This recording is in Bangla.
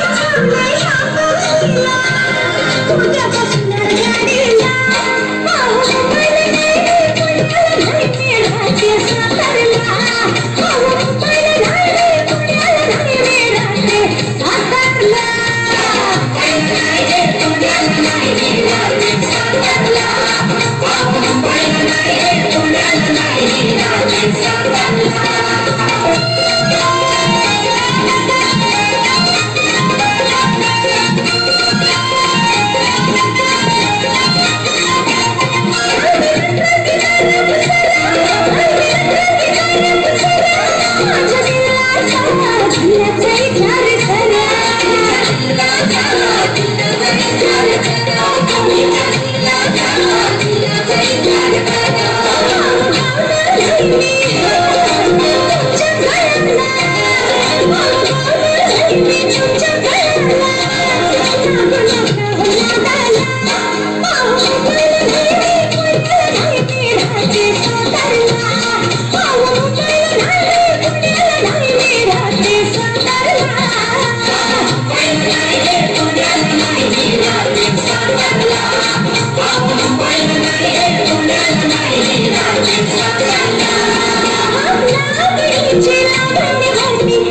কিছু নেই সব Chúc cho